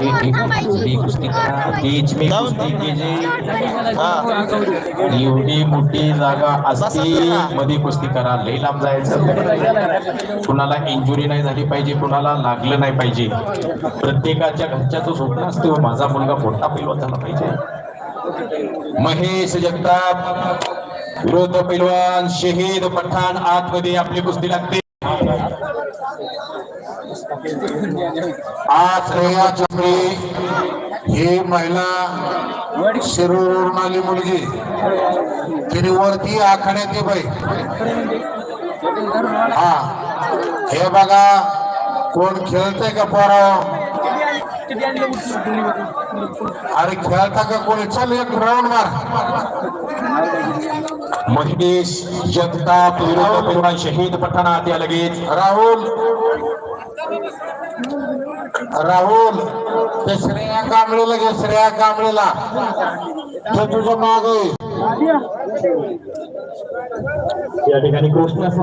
ही कुस्ती करा कुस्ती केली एवढी मोठी जागा असती मध्ये कुस्ती करा लई लांब जायचं कुणाला इंजुरी नाही झाली पाहिजे कुणाला लागलं नाही पाहिजे. प्रत्येकाच्या घरच्याचं स्वप्न असतं माझा मुलगा मोठा पैलवान झाला पाहिजे. महेश जगताप विरोध पैलवान शहीद पठाण आतमध्ये आपली कुस्ती लागते. आज श्रेया चंद्रे ही महिला शिरूरवरून आली मुलगी. तिने वरती आखण्यात ये बाई. हा. हे बघा कोण खेळतंय का पोराव अरे खेळता का कोणी? चल एक राऊंड मार. महेश जगताप विरुद्ध पैलवान शहीद पठाण या लगेच. राहुल. राहुल ते श्रेया कांबळेला घे श्रेया कांबळेला. ते तुझं माग. आहे या ठिकाणी कृष्ण असं